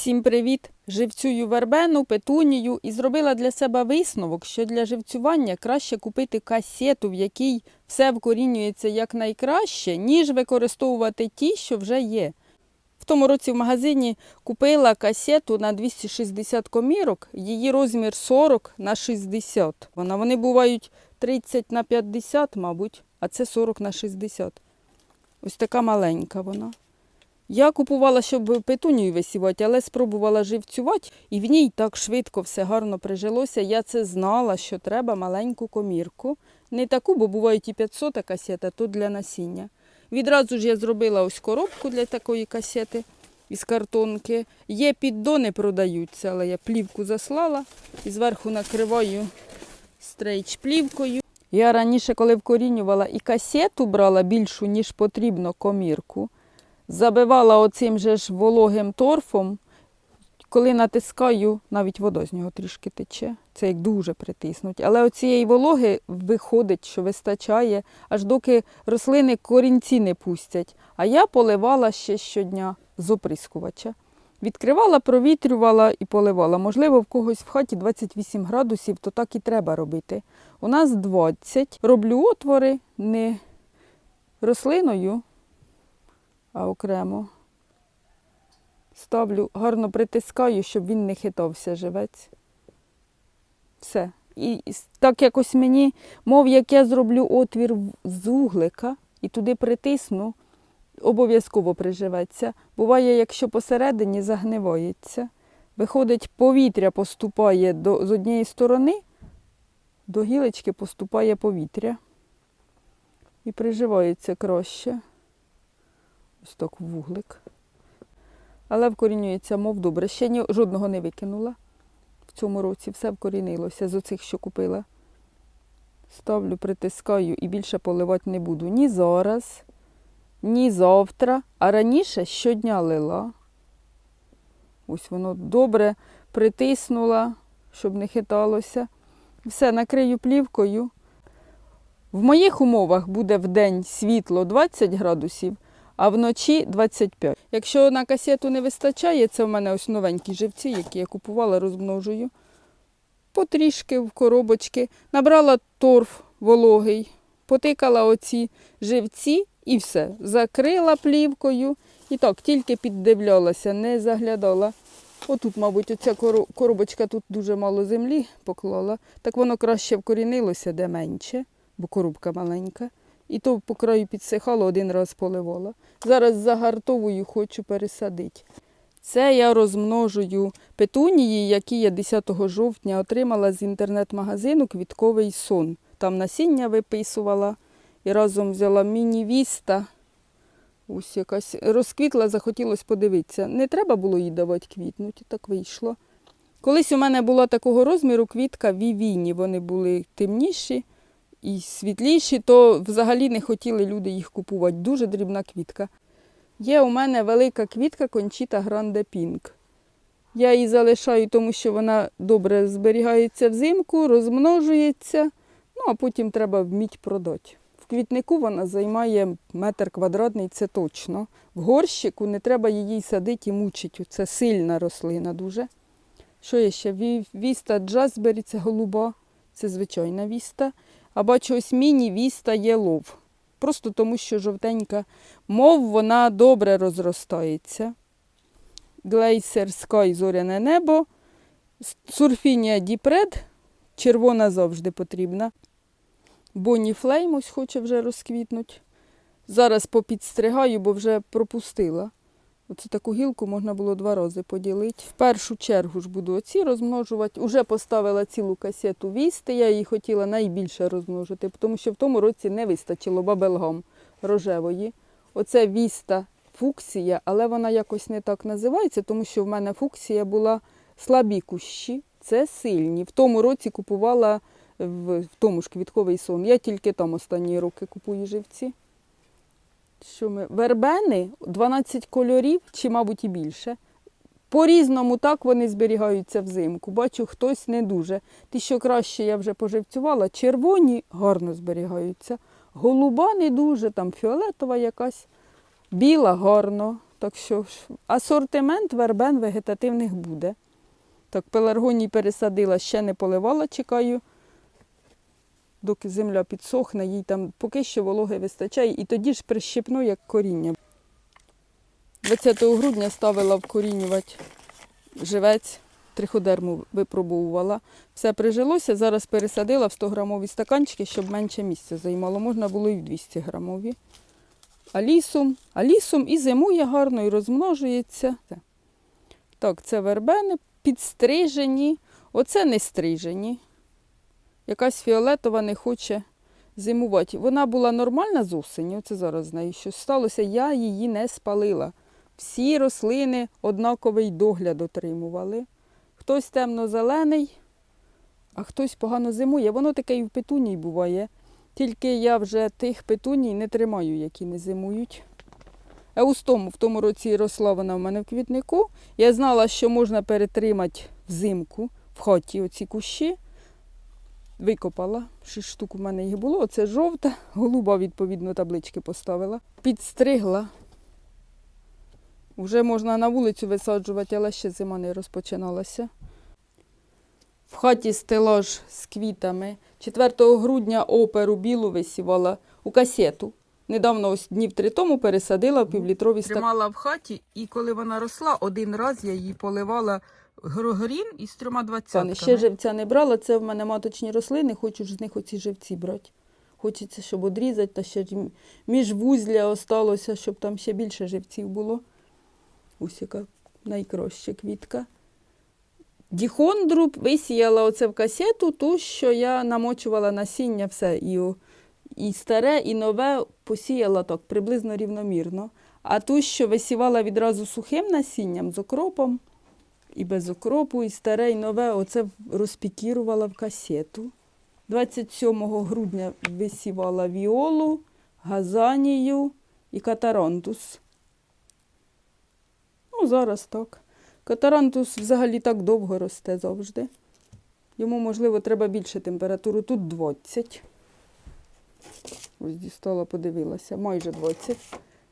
Всім привіт! Живцюю вербену, петунію і зробила для себе висновок, що для живцювання краще купити касету, в якій все вкорінюється якнайкраще, ніж використовувати ті, що вже є. В тому році в магазині купила касету на 260 комірок, її розмір 40 на 60. Вона, вони бувають 30 на 50, мабуть, а це 40 на 60. Ось така маленька вона. Я купувала, щоб петунію висівати, але спробувала живцювати, і в ній так швидко все гарно прижилося. Я це знала, що треба маленьку комірку. Не таку, бо бувають і 500 касета, то для насіння. Відразу ж я зробила ось коробку для такої касети із картонки. Є піддони продаються, але я плівку заслала і зверху накриваю стрейч плівкою. Я раніше, коли вкорінювала і касету брала більшу, ніж потрібно комірку. Забивала оцим же ж вологим торфом. Коли натискаю, навіть вода з нього трішки тече. Це як дуже притиснуть. Але оцієї вологи виходить, що вистачає, аж доки рослини корінці не пустять. А я поливала ще щодня з оприскувача. Відкривала, провітрювала і поливала. Можливо, в когось в хаті 28 градусів, то так і треба робити. У нас 20. Роблю отвори не рослиною, окремо. Ставлю, гарно притискаю, щоб він не хитався живець. Все. І так якось мені, мов як я зроблю отвір з углика і туди притисну, обов'язково приживеться. Буває, якщо посередині загнивається. Виходить, повітря поступає до, з однієї сторони, до гілочки поступає повітря. І приживається краще. Ось так вуглик. Але вкорінюється, мов добре. Ще ні, жодного не викинула в цьому році. Все вкорінилося з оцих, що купила. Ставлю, притискаю і більше поливати не буду. Ні зараз, ні завтра. А раніше щодня лила. Ось воно добре притиснула, щоб не хиталося. Все, накрию плівкою. В моїх умовах буде в день світло 20 градусів, а вночі 25. Якщо на касету не вистачає, це в мене ось новенькі живці, які я купувала, розмножую. Потрішки в коробочки. Набрала торф вологий, потикала оці живці і все. Закрила плівкою. І так, тільки піддивлялася, не заглядала. Отут, мабуть, оця коробочка тут дуже мало землі поклала. Так воно краще вкорінилося, де менше, бо коробка маленька. І то по краю підсихало, один раз поливала. Зараз загартовую, хочу пересадити. Це я розмножую петунії, які я 10 жовтня отримала з інтернет-магазину Квітковий сон. Там насіння виписувала і разом взяла міні-віста. Ось якась розквітла, захотілося подивитися. Не треба було їй давати квітнути, так вийшло. Колись у мене була такого розміру квітка вівіні. Вони були темніші і світліші, то взагалі не хотіли люди їх купувати. Дуже дрібна квітка. Є у мене велика квітка кончіта Гранде Пінк. Я її залишаю, тому що вона добре зберігається взимку, розмножується, ну а потім треба вміть продати. В квітнику вона займає метр квадратний, це точно. В горщику не треба її садити і мучити. Це сильна рослина дуже. Що є ще? Ві- Віста Джазбері, це голуба, це звичайна віста. А бачу, ось міні-віста є лов. Просто тому, що жовтенька, мов вона добре розростається. Глейсер Скай зоряне небо. Сурфінія Діпред. Червона завжди потрібна. Бонні Флейм ось хоче вже розквітнути. Зараз попідстригаю, бо вже пропустила. Оце таку гілку можна було два рази поділити. В першу чергу ж буду оці розмножувати. Уже поставила цілу касету вісти. Я її хотіла найбільше розмножити, тому що в тому році не вистачило бабелгам рожевої. Оце віста фуксія, але вона якось не так називається, тому що в мене фуксія була слабі кущі, це сильні. В тому році купувала в тому ж квітковий сон. Я тільки там останні роки купую живці. Що ми? Вербени 12 кольорів, чи, мабуть, і більше. По-різному так вони зберігаються взимку. Бачу, хтось не дуже. Ті, що краще я вже поживцювала, червоні гарно зберігаються. Голуба не дуже, там фіолетова якась, біла гарно. Так що асортимент вербен вегетативних буде. Так, пеларгоній пересадила, ще не поливала, чекаю, доки земля підсохне, їй там поки що вологи вистачає, і тоді ж прищепну, як коріння. 20 грудня ставила вкорінювати живець, триходерму випробовувала. Все прижилося, зараз пересадила в 100-грамові стаканчики, щоб менше місця займало. Можна було і в 200 грамові. А лісом, а лісом і зимує гарно, і розмножується. Так, це вербени підстрижені. Оце не стрижені. Якась фіолетова не хоче зимувати. Вона була нормальна з осені, оце зараз з нею щось сталося, я її не спалила. Всі рослини однаковий догляд отримували. Хтось темно-зелений, а хтось погано зимує. Воно таке і в петуній буває. Тільки я вже тих петуній не тримаю, які не зимують. Еустому в тому році росла вона в мене в квітнику. Я знала, що можна перетримати взимку в хаті оці кущі. Викопала. Шість штук у мене їх було. Оце жовта, голуба, відповідно, таблички поставила. Підстригла. Вже можна на вулицю висаджувати, але ще зима не розпочиналася. В хаті стелаж з квітами. 4 грудня оперу білу висівала у касету. Недавно, ось днів три тому, пересадила в півлітрові стакани. Тримала в хаті, і коли вона росла, один раз я її поливала грогорін із трьома двадцятками. Ще живця не брала, це в мене маточні рослини, хочу ж з них оці живці брати. Хочеться, щоб одрізати, та ще ж м- міжвузля осталося, щоб там ще більше живців було. Ось яка найкраща квітка. Діхондру висіяла оце в касету, ту, що я намочувала насіння все. І, і старе, і нове посіяла так, приблизно рівномірно. А ту, що висівала відразу сухим насінням з окропом, і без окропу, і старе, і нове, оце розпікірувала в касету. 27 грудня висівала віолу, газанію і катарантус. Ну, зараз так. Катарантус взагалі так довго росте завжди. Йому, можливо, треба більше температуру. Тут 20. Ось дістала, подивилася, майже 20.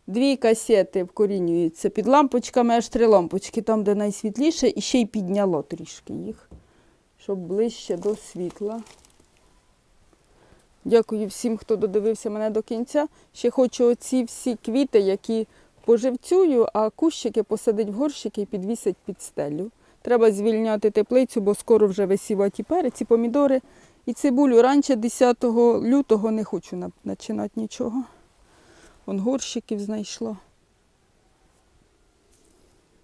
Дві касети вкорінюються під лампочками, аж три лампочки, там, де найсвітліше, і ще й підняло трішки їх, щоб ближче до світла. Дякую всім, хто додивився мене до кінця. Ще хочу оці всі квіти, які поживцюю, а кущики посадить в горщики і підвісить під стелю. Треба звільняти теплицю, бо скоро вже висівати і перець, і помідори, і цибулю. Раніше 10 лютого не хочу починати нічого. Вон горщиків знайшла.